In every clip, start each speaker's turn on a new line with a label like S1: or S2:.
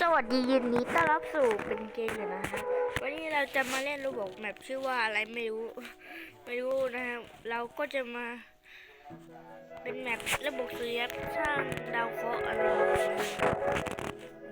S1: สวัสดียินดีต้อนรับสู่เป็นเกมอยู่นะฮะวันนี้เราจะมาเล่นระบบแมปชื่อว่าอะไรไม่รู้ ไม่รู้นะครับเราก็จะมา เป็นแมประบบสุริยะสร้างดาวเคราะห์อะไร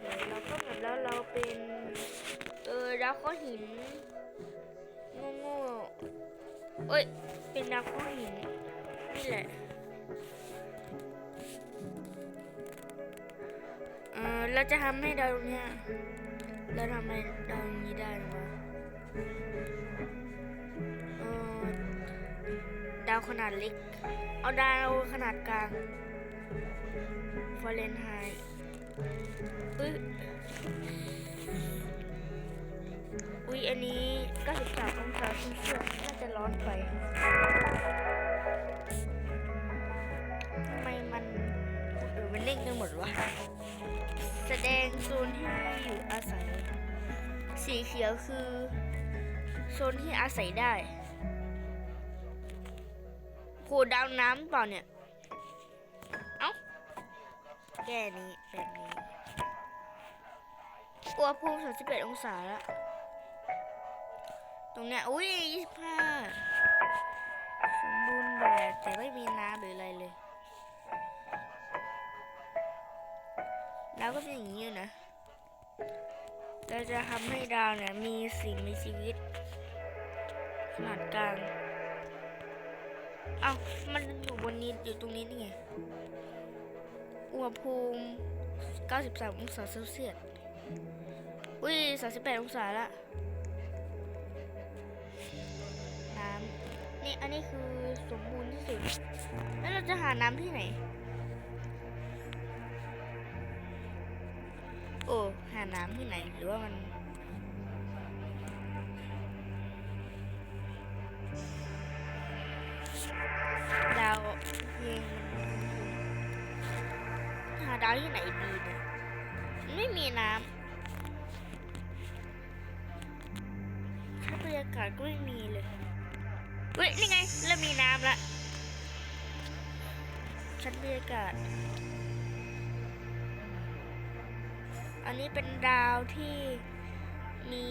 S1: เคเราก็แบบแล้วเราเป็นเออดาวเคราะห์หินโง่ๆเอ้ยเป็นดาวเคราะห์หินนี่แหละ เราจะทำให้ดาวดวงเนี้ยเราทำให้ดาวดวงนี้ได้หรือเปล่าเอดาวขนาดเล็ก เอาดาวขนาดกลางฟอเรนไฮต์อุ้ยอุ้ยอันนี้93องศาเซลเซียสน่าจะร้อนไปทำไมมันเออมันเล่นกันหมดวะ แสดงโซนที่อยู่อาศัย สีเขียวคือโซนที่อาศัยได้โผดาวน้ำเปล่าเนี่ย เอ้า แก้นี้แบบนี้อุณหภูมิ31องศาแล้ว ตรงเนี้ย อุ้ย25ส จะทำให้ดาวเนี่ยมีสิ่งมีชีวิตขนาดกลาง เอ้ามันอยู่บนนี้อยู่ตรงนี้นี่ไง อุณหภูมิ 93 องศาเซลเซียส อุ้ย 38 องศาละ น้ำ นี่อันนี้คือสมบูรณ์ที่สุด แล้วเราจะหาน้ำที่ไหน โอ้าน้ำที่ไหนหรือว่ามันดาวเพลงหาดาวที่ไหนดีเนี่ยไม่มีน้ำชั้นบรรยากาศก็ไม่มีเลยเฮ้ยนี่ไงเริ่มมีน้ำละชั้นบรรยากาศ อันนี้เป็นดาวที่มี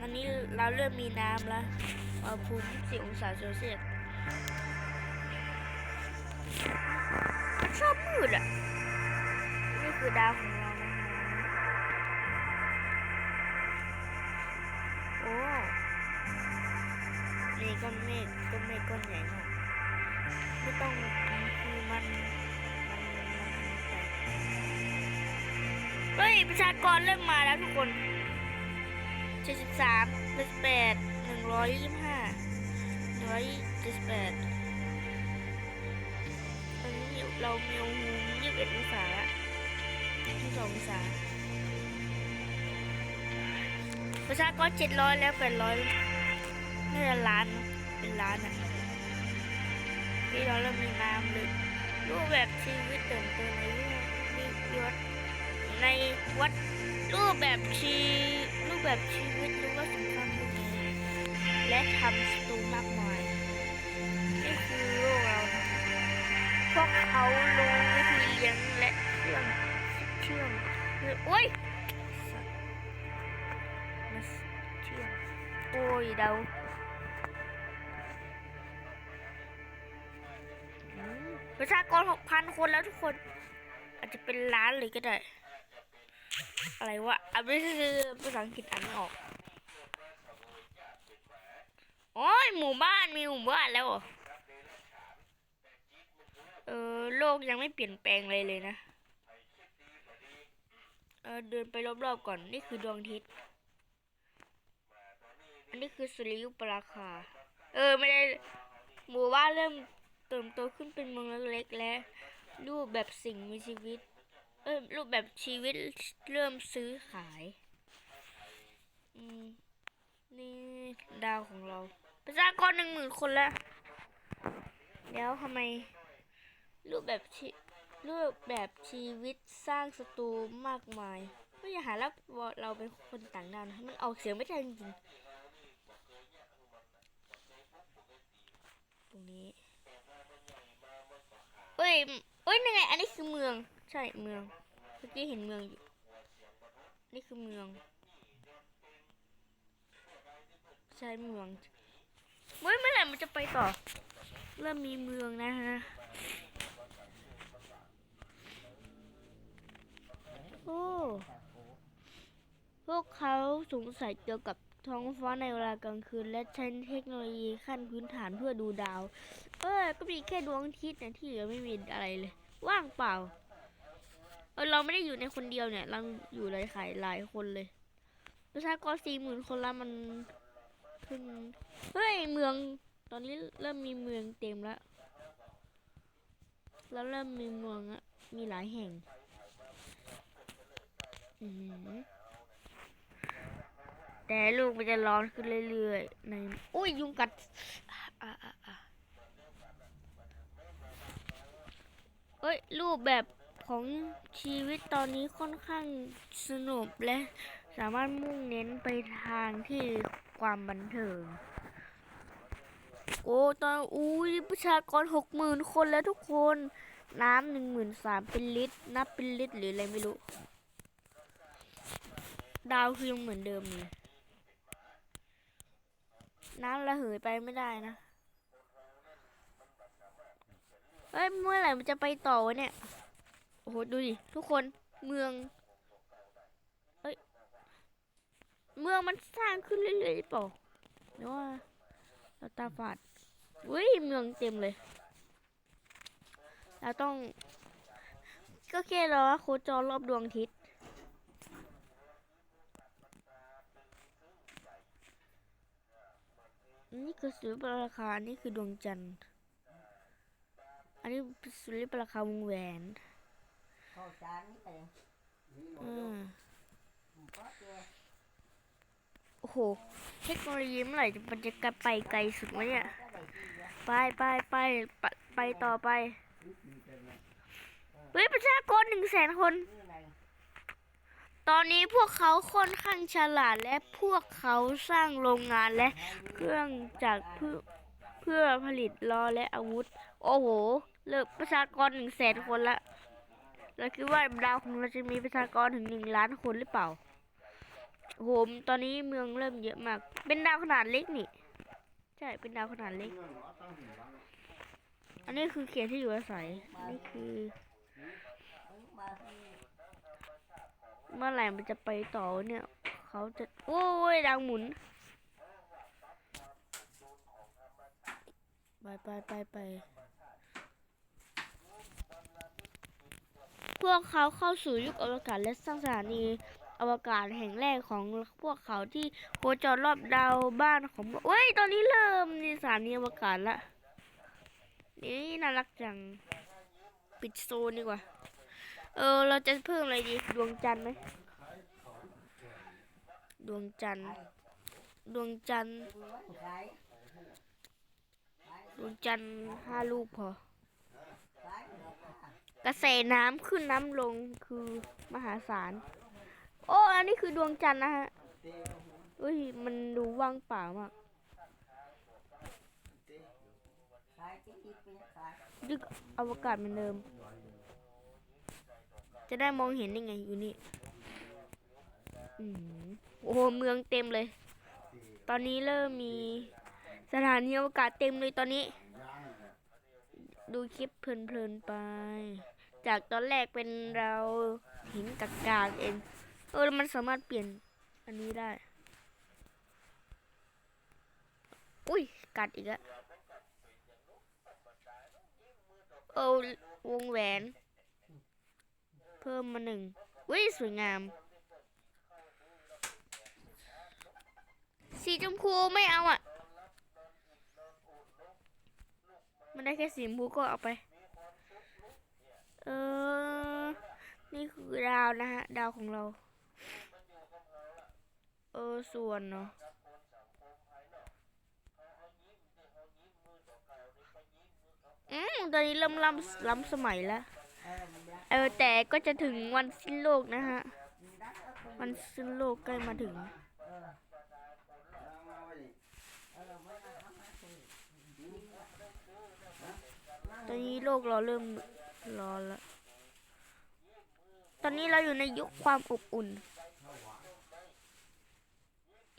S1: อันนี้เราเริ่มมีน้ำแล้วอุณหภูมิ10องศาเซลเซียสชอบมืดอะ นี่คือดาวของเราโอ้นี่ก้อนเมฆก้อนเมฆก้อนใหญ่มากไม่ต้องคือมันมันมันมันไป เฮ้ย ประชากรเริ่มมาแล้วทุกคน73 78 125 178ตอนนี้เรามีอุณหภูมิ21องศาละ22องศา ประชากร700แล้ว800น่าจะล้านเป็นล้านอะที่เราเริ่มมีน้ำเลยรูปแบบชีวิตเติมเต็มในรูปนี่ยศ ในวัดรูปแบบชีรูปแบบชีวิตรู้ว่าสำคัญทุกอย่างและทำสตูมากมายนี่คือโลกเราพวกเขาลงวิธีเลี้ยงและเชื่องเชื่องคือโอ้ยสัตว์มาเชื่องโอ้ยเดาประชากรหกพันคนแล้วทุกคน อาจจะเป็นล้านเลยก็ได้ อะไรวะอันนี้คือภาษาอังกฤษอ่านไม่ออก โอ้ยหมู่บ้านมีหมู่บ้านแล้วเออโลกยังไม่เปลี่ยนแปลงเลยเลยนะ เออเดินไปรอบๆก่อนนี่คือดวงอาทิตย์ อันนี้คือสุริยุปราคา เออไม่ได้หมู่บ้านเริ่มเติมโตขึ้นเป็นเมืองเล็กๆและรูปแบบสิ่งมีชีวิต รูปแบบชีวิตเริ่มซื้อขายอืมนี่ดาวของเราประชากรหนึ่งหมื่นคนแล้วแล้วทำไม รูปแบบชีรูปแบบชีวิตสร้างศัตรูมากมายไม่อยากหาแล้วเราเป็นคนต่างดาวนะมันออกเสียงไม่ได้จริงตรงนี้เอ้ยเอ้ยยังไง อันนี้คือเมือง ใช่เมืองเมื่อกี้เห็นเมืองอยู่ นี่คือเมือง ใช่เมืองเฮ้ยเมื่อไหร่มันจะไปต่อ เริ่มมีเมืองนะฮะโอ้พวกเขาสงสัยเกี่ยวกับท้องฟ้าในเวลากลางคืน และใช้เทคโนโลยีขั้นพื้นฐานเพื่อดูดาว เออ ก็มีแค่ดวงอาทิตย์นะที่เหลือไม่มีอะไรเลย ว่างเปล่า เออเราไม่ได้อยู่ในคนเดียวเนี่ย เราอยู่หลายขายหลายคนเลย ประชากรสี่หมื่นคนละมันเพิ่งเฮ้ยเมือง ตอนนี้เริ่มมีเมืองเต็มแล้ว แล้วเริ่มมีเมืองอะมีหลายแห่ง อือหือแต่ลูกมันจะร้อนขึ้นเรื่อยๆในอุ้ยยุงกัดเอ้ยรูปแบบ ของชีวิตตอนนี้ค่อนข้างสนุกและสามารถมุ่งเน้นไปทางที่ความบันเทิง โอ้ตอนอุ้ยประชากรหกหมื่นคนแล้วทุกคน น้ำหนึ่งหมื่นสามเป็นลิตร นับเป็นลิตรหรืออะไรไม่รู้ ดาวคือยังเหมือนเดิมเลยน้ำระเหยไปไม่ได้นะเอ้ยเมื่อไหร่มันจะไปต่อวะเนี่ย โอ้โหดูดิทุกคนเมืองเอ้ยเมืองมันสร้างขึ้นเรื่อยๆหรือเปล่าหรือว่าเราตาฝาดอุ้ยเมืองเต็มเลยเราต้องก็แค่รอโคจรรอบดวงอาทิตย์นี่คือสุริยปราคา นี่คือดวงจันทร์ อันนี้สุริยปราคาวงแหวน
S2: Thôi chán cái này
S1: อืมโอ้โห เทคโนโลยีเมื่อไหร่มันจะไปไกลสุดวะเนี่ย ไปไปไปไปไปต่อไป เฮ้ย ประชากรหนึ่งแสนคน ตอนนี้พวกเขาค่อนข้างฉลาดและพวกเขาสร้างโรงงานและเครื่องจักรเพื่อเพื่อผลิตล้อและอาวุธ โอ้โห เลิกประชากรหนึ่งแสนคนละ เราคิดว่าดาวของเราจะมีประชากรถึงหนึ่งล้านคนหรือเปล่าโอ้โหตอนนี้เมืองเริ่มเยอะมาก เป็นดาวขนาดเล็กนี่ ใช่ เป็นดาวขนาดเล็ก อันนี้คือเขตที่อยู่อาศัย นี่คือ เมื่อไหร่มันจะไปต่อเนี่ย เขาจะโอ้ยดาวหมุน ไปไปไปไป พวกเขาเข้าสู่ยุคอวกาศและสร้างสถานีอวกาศแห่งแรกของพวกเขาที่โคจรรอบดาวบ้านของเว้ย ตอนนี้เริ่มมีสถานีอวกาศละ นี่น่ารักจัง ปิดโซนดีกว่า เออ เราจะเพิ่มอะไรดี ดวงจันทร์ไหม ดวงจันทร์ ดวงจันทร์ ดวงจันทร์ห้าลูกพอ กระแสน้ำขึ้นน้ำลงคือมหาศาล โอ้ อันนี้คือดวงจันทร์นะฮะอุ้ย มันดูว่างเปล่ามาก
S2: cái cái gì cái cái
S1: ยึกอวกาศเหมือนเดิม จะได้มองเห็นยังไงอยู่นี่อโอ้โห เมืองเต็มเลย ตอนนี้เริ่มมีสถานีอวกาศเต็มเลยตอนนี้ ดูคลิปเพลินๆไป จากตอนแรกเป็นเราหินกากากๆเองเออมันสามารถเปลี่ยนอันนี้ได้ อุ้ย กัดอีกแล้วเออวงแหวน เพิ่มมาหนึ่งอุ้ย สวยงาม สีชมพูไม่เอาอะ มันได้แค่สีมูก็เอาไป เออ นี่คือดาวนะฮะ ดาวของเรา เออ ส่วนเนาะอืม ตอนนี้เริ่มล้ำล้ำสมัยแล้ว เออ แต่ก็จะถึงวันสิ้นโลกนะฮะ วันสิ้นโลกใกล้มาถึง อนนี้โลกเราเริ่มร้อนแล้ว ตอนนี้เราอยู่ในยุคความอบอุ่น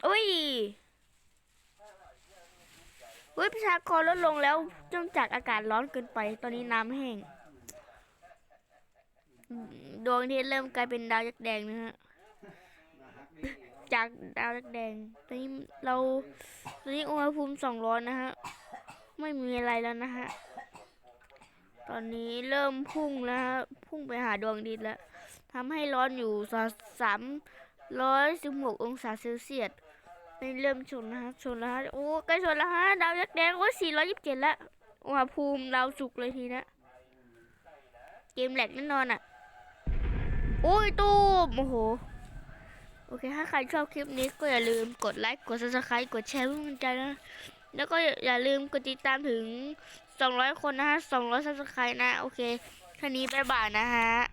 S1: อุ้ยอุ้ยประชากรลดลงแล้วเนื่องจากอากาศร้อนเกินไป ตอนนี้น้ำแห้ง ดวงอาที่เริ่มกลายเป็นดาวยักษ์แดงนะฮะ จากดาวยักษ์แดง ตอนนี้เรา ตอนนี้อุณหภูมิสองร้อนนะฮะ ไม่มีอะไรแล้วนะฮะ ตอนนี้เริ่มพุ่งแล้วฮะพุ่งไปหาดวงอาทิตย์แล้วทำให้ร้อนอยู่สามร้อยสิบหกองศาเซลเซียสนี่เริ่มชนนะฮะชนแล้วฮะโอ้ใกล้ชนแล้วฮะดาวยักษ์แดงโอ้สี่ร้อยยี่สิบเจ็ดล้วอุณหภูมิดาวสุกเลยทีนะเกมแหลกแน่นอนอะโอ้ยตูมโอ้โหโอเค ถ้าใครชอบคลิปนี้ก็อย่าลืมกดไลค์ กด subscribe กดแชร์เพื่อเป็นกำลังใจนะ แล้วก็อย่าลืมกดติดตามถึง 200 คนนะฮะ200 subscribe นะ โอเคท่านี้บ๊ายบายนะฮะ